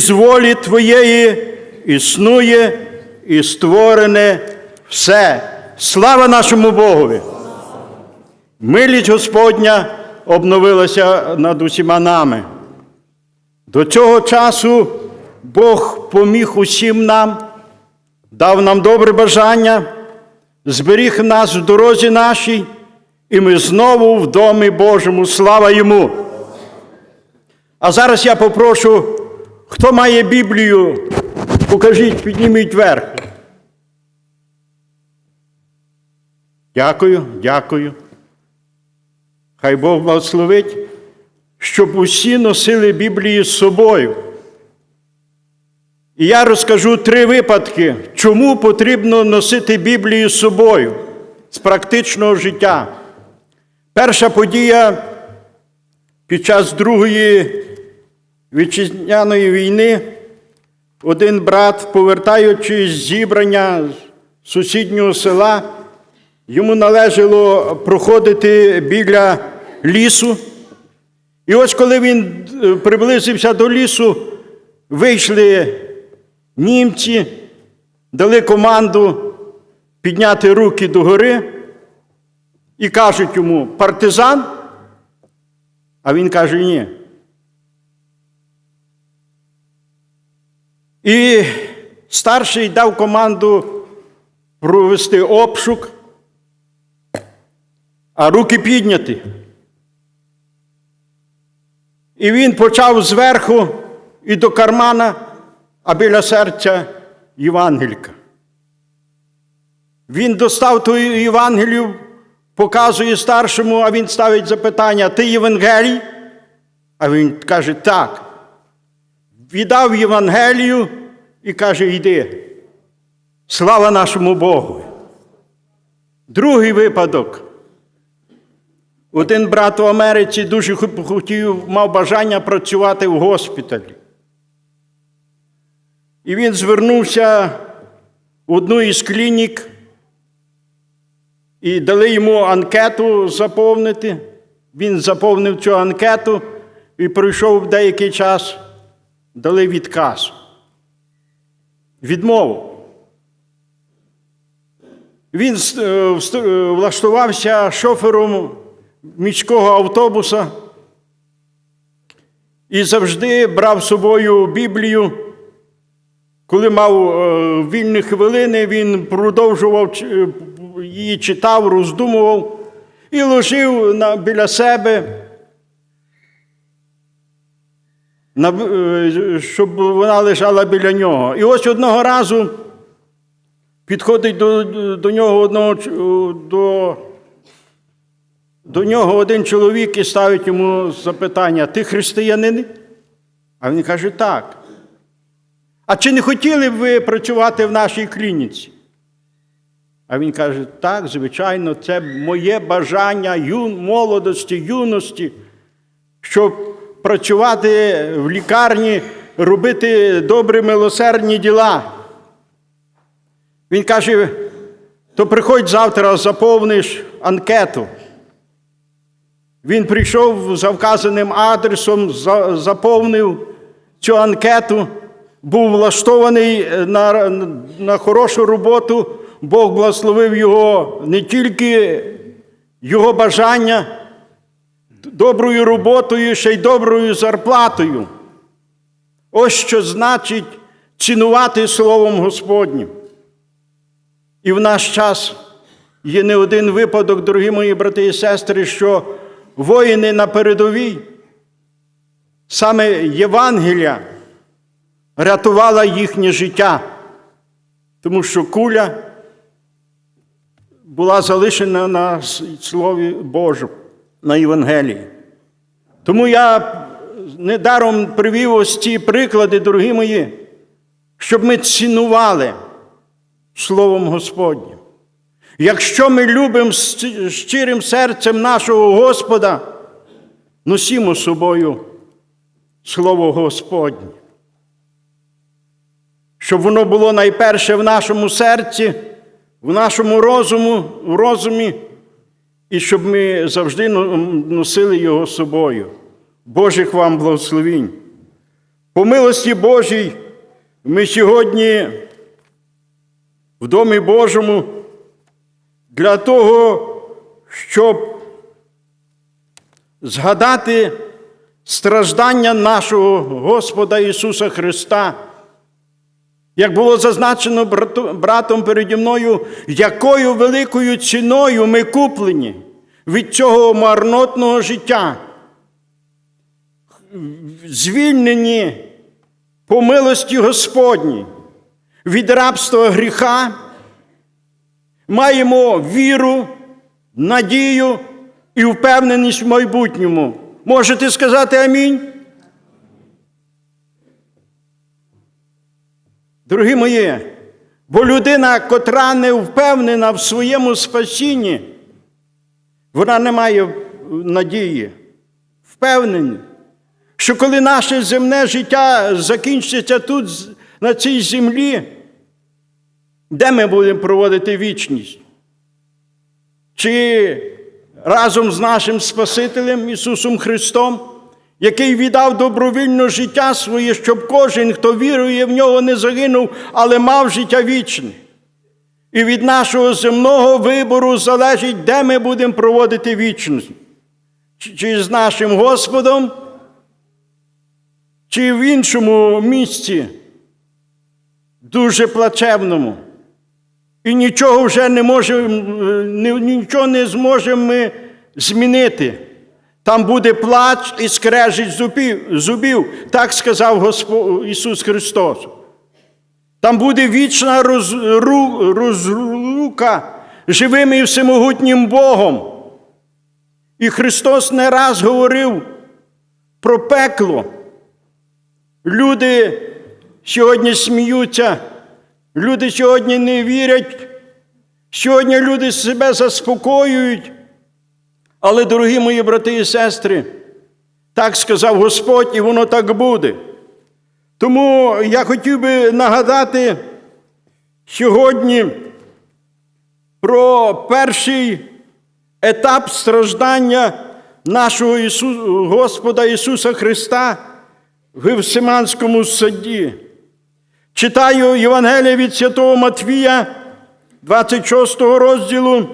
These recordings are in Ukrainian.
з волі Твоєї існує і створене все. Слава нашому Богові! Милість Господня обновилася над усіма нами. До цього часу Бог поміг усім нам, дав нам добре бажання, зберіг нас в дорозі нашій, і ми знову в домі Божому. Слава йому! А зараз я попрошу, хто має Біблію, покажіть, підніміть вверх. Дякую, дякую. Хай Бог благословить, щоб усі носили Біблію з собою. І я розкажу три випадки, чому потрібно носити Біблію з собою з практичного життя. Перша подія під час Другої вітчизняної війни один брат, повертаючись з зібрання з сусіднього села, йому належало проходити біля лісу. І ось коли він е, приблизився до лісу, вийшли німці, дали команду підняти руки догори і кажуть йому партизан, а він каже ні. І старший дав команду провести обшук, а руки підняті. І він почав зверху і до кармана, а біля серця Євангелька. Він достав ту Євангелію, показує старшому, а він ставить запитання: Ти Євангелій? А він каже, так. Віддав Євангелію і каже, йди. Слава нашому Богу. Другий випадок. Один брат в Америці дуже хотів, мав бажання працювати в госпіталі. І він звернувся в одну із клінік і дали йому анкету заповнити. Він заповнив цю анкету і пройшов деякий час, дали відказ. Відмову. Він е, е, влаштувався шофером міського автобуса і завжди брав з собою Біблію. Коли мав е, вільні хвилини, він продовжував її читав, роздумував і ложив біля себе, на, е, щоб вона лежала біля нього. І ось одного разу підходить до, до нього одного до, до нього один чоловік і ставить йому запитання: Ти християнин? А він каже, так. А чи не хотіли б ви працювати в нашій клініці? А він каже, так, звичайно, це моє бажання молодості, юності, щоб працювати в лікарні, робити добрі милосердні діла. Він каже, то приходь завтра, заповниш анкету. Він прийшов за вказаним адресом, заповнив цю анкету, був влаштований на, на хорошу роботу. Бог благословив його не тільки його бажання, доброю роботою, ще й доброю зарплатою. Ось що значить цінувати Словом Господнім. І в наш час є не один випадок, дорогі мої брати і сестри, що воїни на передовій, саме Євангелія рятувала їхнє життя, тому що куля була залишена на Слові Божому, на Євангелії. Тому я недаром привів ось ці приклади, дорогі мої, щоб ми цінували Словом Господнім. Якщо ми любимо щирим серцем нашого Господа, носімо собою Слово Господнє. Щоб воно було найперше в нашому серці, в нашому розуму, в розумі, і щоб ми завжди носили його з собою. Божих вам благословінь. По милості Божій ми сьогодні в Домі Божому для того, щоб згадати страждання нашого Господа Ісуса Христа, як було зазначено братом переді мною, якою великою ціною ми куплені від цього марнотного життя, звільнені по милості Господній від рабства гріха, маємо віру, надію і впевненість в майбутньому. Можете сказати амінь? Дорогі мої, бо людина, котра не впевнена в своєму спасінні, вона не має надії, впевнені, що коли наше земне життя закінчиться тут, на цій землі, де ми будемо проводити вічність? Чи разом з нашим Спасителем Ісусом Христом, який віддав добровільно життя своє, щоб кожен, хто вірує в нього, не загинув, але мав життя вічне. І від нашого земного вибору залежить, де ми будемо проводити вічність. Чи- з нашим Господом, чи в іншому місці, дуже плачевному. І нічого вже не можемо, нічого не зможемо ми змінити. Там буде плач і скрежить зубів, зубів, так сказав Господь Ісус Христос. Там буде вічна розру, розлука з живим і всемогутнім Богом. І Христос не раз говорив про пекло. Люди сьогодні сміються, люди сьогодні не вірять, сьогодні люди себе заспокоюють. Але, дорогі мої брати і сестри, так сказав Господь, і воно так буде. Тому я хотів би нагадати сьогодні про перший етап страждання нашого Ісу... Господа Ісуса Христа в Гевсиманському саді. Читаю Євангелія від Святого Матвія, 26 розділу,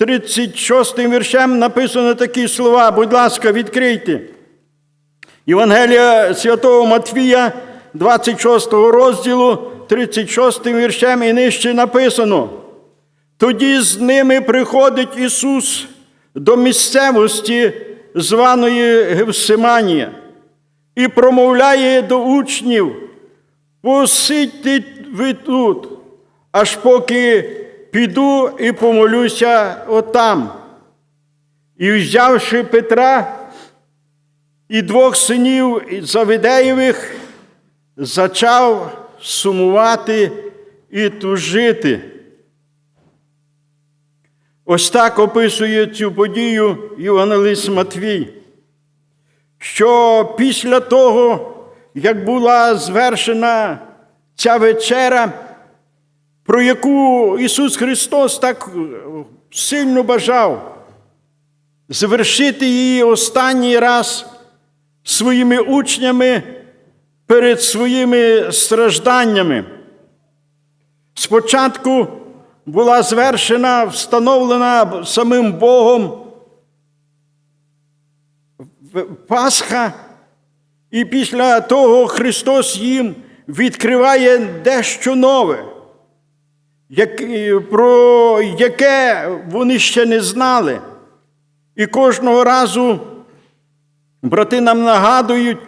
36 віршем написано такі слова. Будь ласка, відкрийте. Євангелія Святого Матвія, 26 розділу, 36 віршем і нижче написано. Тоді з ними приходить Ісус до місцевості, званої Гевсиманія, і промовляє до учнів, посидьте ви тут, аж поки піду і помолюся отам. І взявши Петра і двох синів Завидеєвих, зачав сумувати і тужити. Ось так описує цю подію Євангелист Матвій, що після того, як була звершена ця вечера, про яку Ісус Христос так сильно бажав завершити її останній раз своїми учнями перед своїми стражданнями. Спочатку була звершена, встановлена самим Богом Пасха, і після того Христос їм відкриває дещо нове, як- про яке вони ще не знали. І кожного разу брати нам нагадують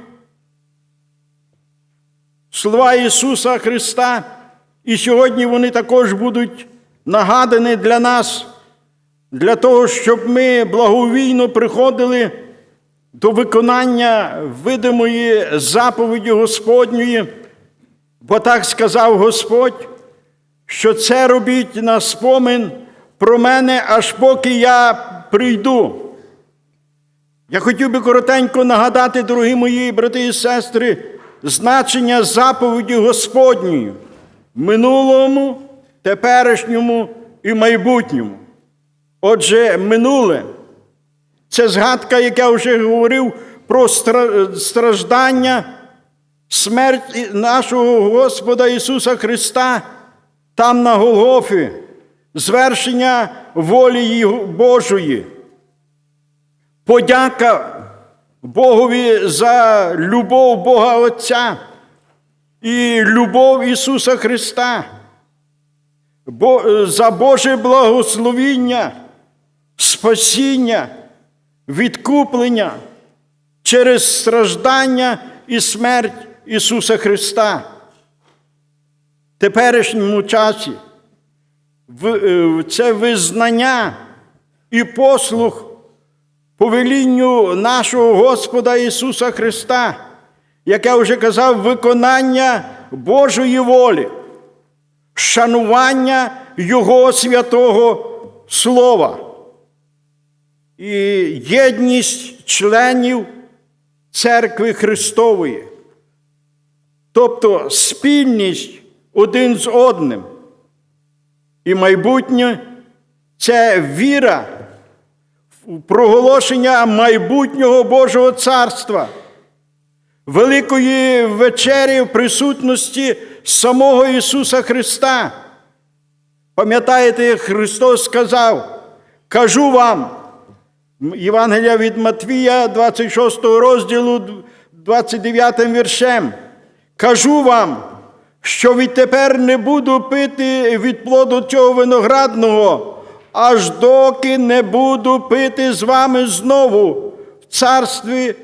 слова Ісуса Христа, і сьогодні вони також будуть нагадані для нас, для того, щоб ми благовійно приходили до виконання видимої заповіді Господньої, бо так сказав Господь, що це робіть на спомин про мене, аж поки я прийду. Я хотів би коротенько нагадати, дорогі мої брати і сестри, значення заповіді Господньої в минулому, теперішньому і майбутньому. Отже, минуле це згадка, як я вже говорив, про страждання смерть нашого Господа Ісуса Христа там на Голгофі, звершення волі Божої. Подяка Богові за любов Бога Отця і любов Ісуса Христа, за Боже благословіння, спасіння, відкуплення через страждання і смерть Ісуса Христа. Теперішньому часі. Е, це визнання і послух повелінню нашого Господа Ісуса Христа, як я вже казав, виконання Божої волі, шанування Його святого Слова. І єдність членів Церкви Христової, тобто спільність один з одним. І майбутнє це віра в проголошення майбутнього Божого царства, великої вечері в присутності самого Ісуса Христа. Пам'ятаєте, Христос сказав, кажу вам, Євангелія від Матвія, 26 розділу, 29 віршем. Кажу вам, що відтепер не буду пити від плоду цього виноградного, аж доки не буду пити з вами знову в царстві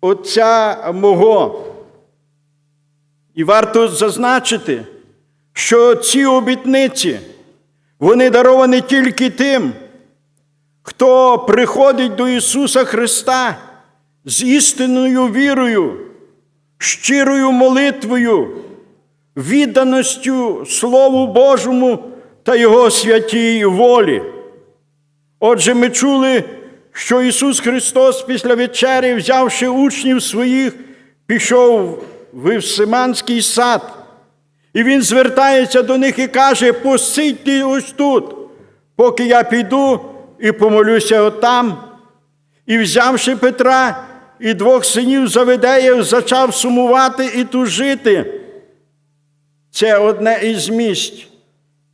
Отця мого. І варто зазначити, що ці обітниці, вони даровані тільки тим, хто приходить до Ісуса Христа з істинною вірою, щирою молитвою, відданістю Слову Божому та Його святій волі. Отже, ми чули, що Ісус Христос після вечері, взявши учнів своїх, пішов в Івсиманський сад. І Він звертається до них і каже: посидьте ось тут, поки я піду і помолюся отам. І взявши Петра і двох синів Заведеїв, зачав сумувати і тужити. Це одне із місць,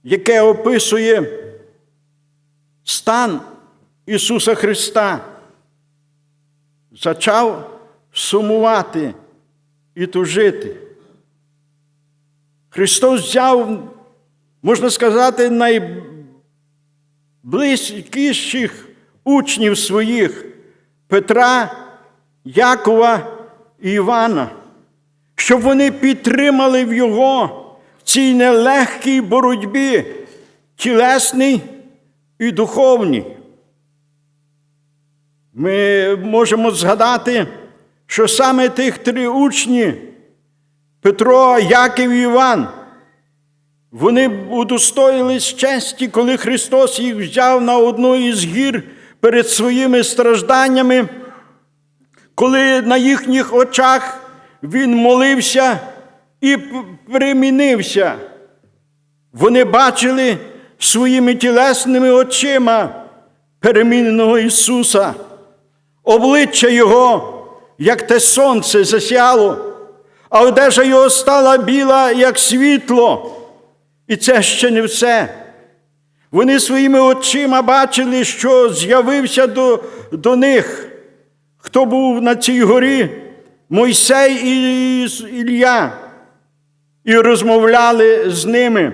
яке описує стан Ісуса Христа. Зачав сумувати і тужити. Христос взяв, можна сказати, найблизькіших учнів своїх Петра, Якова і Івана, щоб вони підтримали в Його цій нелегкій боротьбі, тілесній і духовній. Ми можемо згадати, що саме тих три учні Петро, Яків і Іван, вони удостоїлись честі, коли Христос їх взяв на одну із гір перед своїми стражданнями, коли на їхніх очах Він молився і примінився. Вони бачили своїми тілесними очима переміненого Ісуса, обличчя Його, як те сонце засяло, а одежа Його стала біла, як світло. І це ще не все. Вони своїми очима бачили, що з'явився до, до них, хто був на цій горі, Мойсей і Ілля, і розмовляли з ними.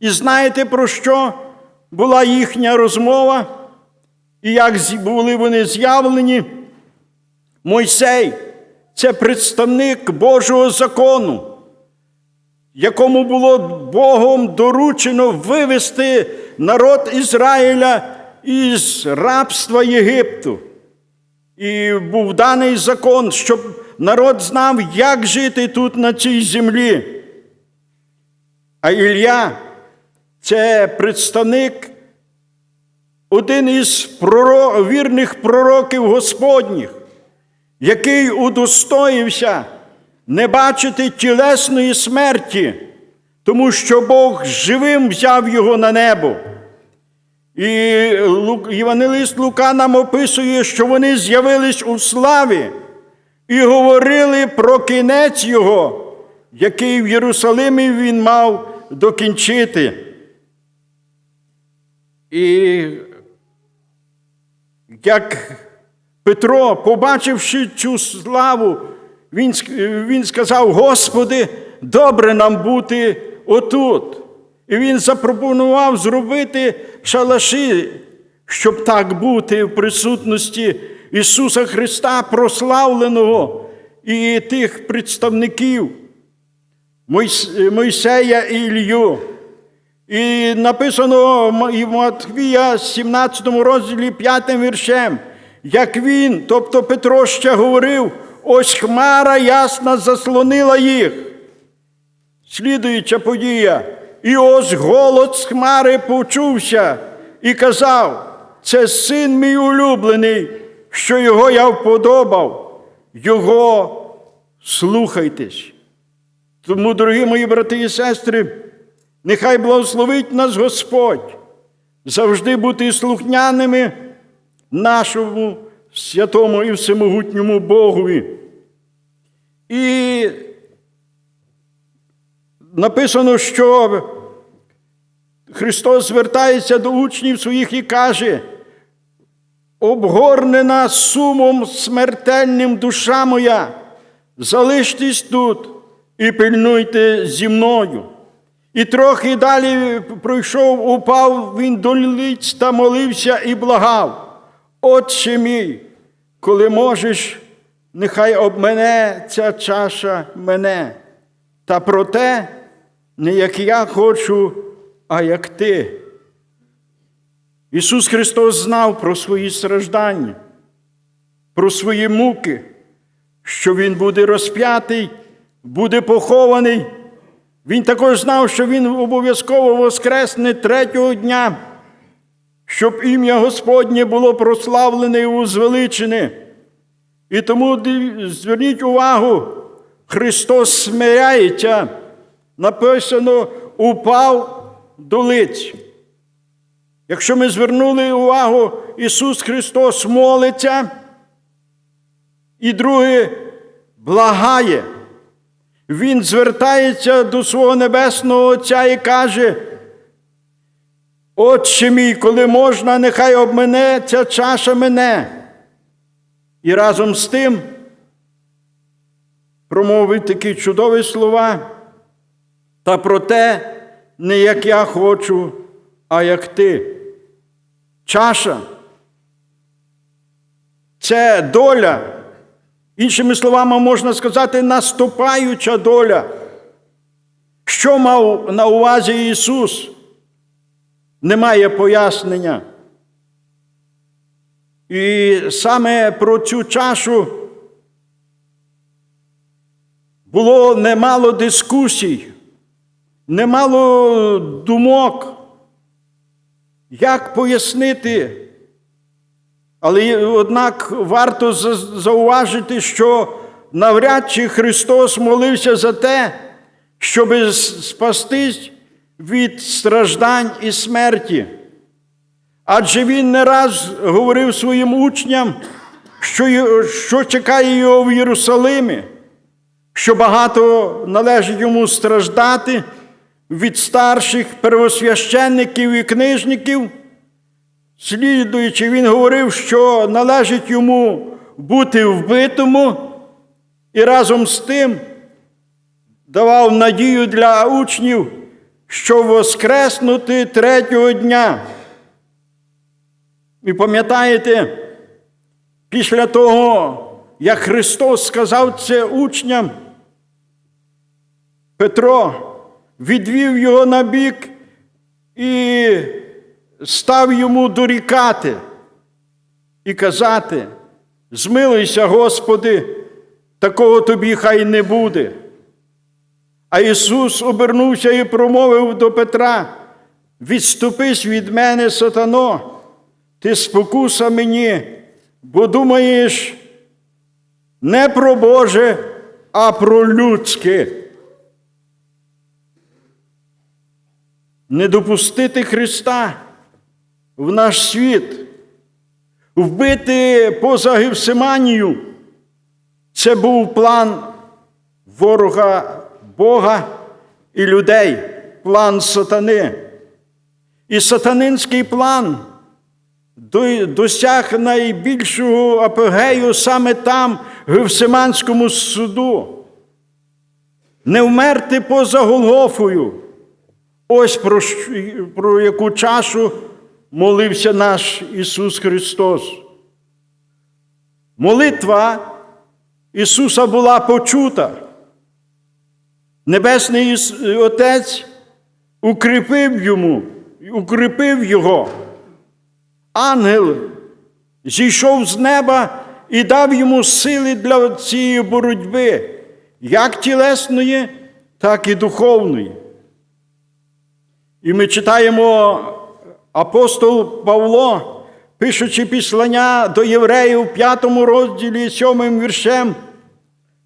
І знаєте, про що була їхня розмова? І як були вони з'явлені? Мойсей це представник Божого закону, якому було Богом доручено вивести народ Ізраїля із рабства Єгипту. І був даний закон, щоб народ знав, як жити тут на цій землі. А Ілля це представник, один із проро- вірних пророків Господніх, який удостоївся не бачити тілесної смерті, тому що Бог живим взяв його на небо. І Євангелист Лука нам описує, що вони з'явились у славі, і говорили про кінець його, який в Єрусалимі він мав докінчити. І як Петро, побачивши цю славу, він, він сказав: Господи, добре нам бути отут. І він запропонував зробити шалаші, щоб так бути в присутності Ісуса Христа, прославленого, і тих представників Мойсея і Ілью. І написано і в Матвія 17 розділі 5 віршем, як він, тобто Петро ще говорив, ось хмара ясна заслонила їх. Слідуюча подія. І ось голос з хмари почувся і казав: це син мій улюблений, що його я вподобав, його слухайтесь. Тому, дорогі мої брати і сестри, нехай благословить нас Господь завжди бути слухняними нашому святому і всемогутньому Богові. І написано, що Христос звертається до учнів своїх і каже, обгорнена сумом смертельним душа моя, залиштесь тут і пильнуйте зі мною. І трохи далі пройшов, упав він до лиць та молився і благав. Отче мій, коли можеш, нехай обмене ця чаша мене. Та проте не як я хочу, а як ти. Ісус Христос знав про свої страждання, про свої муки, що Він буде розп'ятий, буде похований. Він також знав, що Він обов'язково воскресне третього дня, щоб ім'я Господнє було прославлене і узвеличене. І тому зверніть увагу, Христос смиряється, написано, упав до лиць. Якщо ми звернули увагу, Ісус Христос молиться, і друге благає. Він звертається до свого Небесного Отця і каже, Отче мій, коли можна, нехай обмене ця чаша мене. І разом з тим промовив такі чудові слова, та проте не як я хочу, а як ти. Чаша це доля. Іншими словами, можна сказати, наступаюча доля. Що мав на увазі Ісус? Немає пояснення. І саме про цю чашу було немало дискусій, немало думок, як пояснити. Але однак варто зауважити, що навряд чи Христос молився за те, щоб спастись від страждань і смерті. Адже він не раз говорив своїм учням, що, що чекає його в Єрусалимі, що багато належить йому страждати від старших первосвященників і книжників. Слідуючи, він говорив, що належить йому бути вбитому, і разом з тим давав надію для учнів, що воскреснути третього дня. І пам'ятаєте, після того, як Христос сказав це учням, Петро відвів його на бік і став йому дорікати і казати: Змилуйся, Господи, такого тобі хай не буде. А Ісус обернувся і промовив до Петра: Відступись від мене, сатано, ти спокуса мені, бо думаєш не про Боже, а про людське. Не допустити Христа в наш світ, вбити поза Гевсиманію. Це був план ворога Бога і людей, план сатани. І сатанинський план досяг найбільшого апогею саме там, в Гевсиманському суду. Не вмерти поза Голгофою. Ось про, про яку чашу молився наш Ісус Христос. Молитва Ісуса була почута. Небесний Отець укріпив йому, укріпив його. Ангел зійшов з неба і дав йому сили для цієї боротьби, як тілесної, так і духовної. І ми читаємо апостол Павло, пишучи післання до євреїв в п'ятому розділі, сьомим віршем,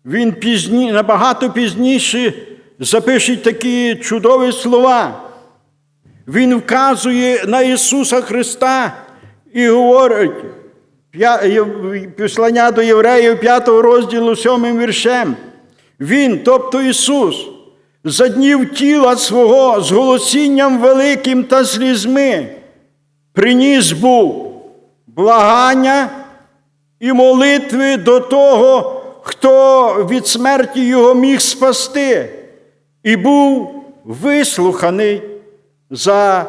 він пізні, набагато пізніше запише такі чудові слова. Він вказує на Ісуса Христа і говорить, післання до євреїв 5 розділу 7 віршем. Він, тобто Ісус, за днів тіла свого з голосінням великим та слізьми, приніс був благання і молитви до того, хто від смерті його міг спасти, і був вислуханий за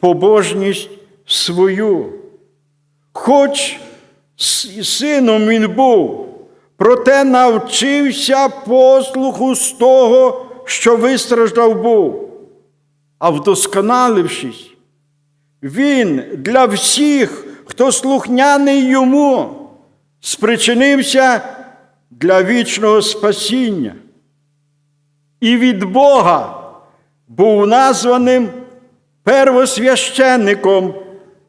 побожність свою. Хоч сином він був, проте навчився послуху з того, що вистраждав був, а вдосконалившись, він для всіх, хто слухняний йому, спричинився для вічного спасіння. І від Бога був названим первосвященником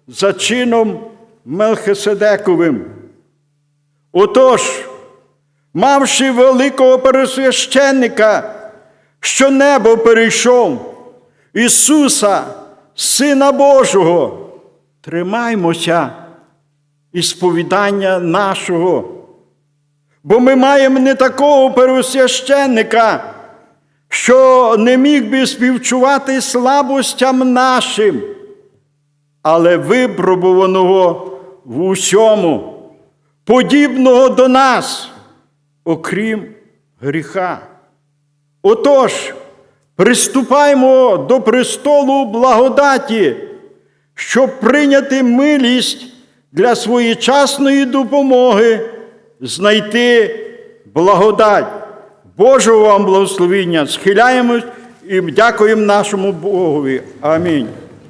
за чином Мелхиседековим. Отож, мавши великого первосвященника, що небо перейшов, Ісуса, Сина Божого, тримаймося і сповідання нашого. Бо ми маємо не такого первосвященника, що не міг би співчувати слабостям нашим, але випробуваного в усьому, подібного до нас, окрім гріха. Отож, приступаймо до престолу благодаті, щоб прийняти милість для своєчасної допомоги, знайти благодать. Божого вам благословіння. Схиляємось і дякуємо нашому Богові. Амінь.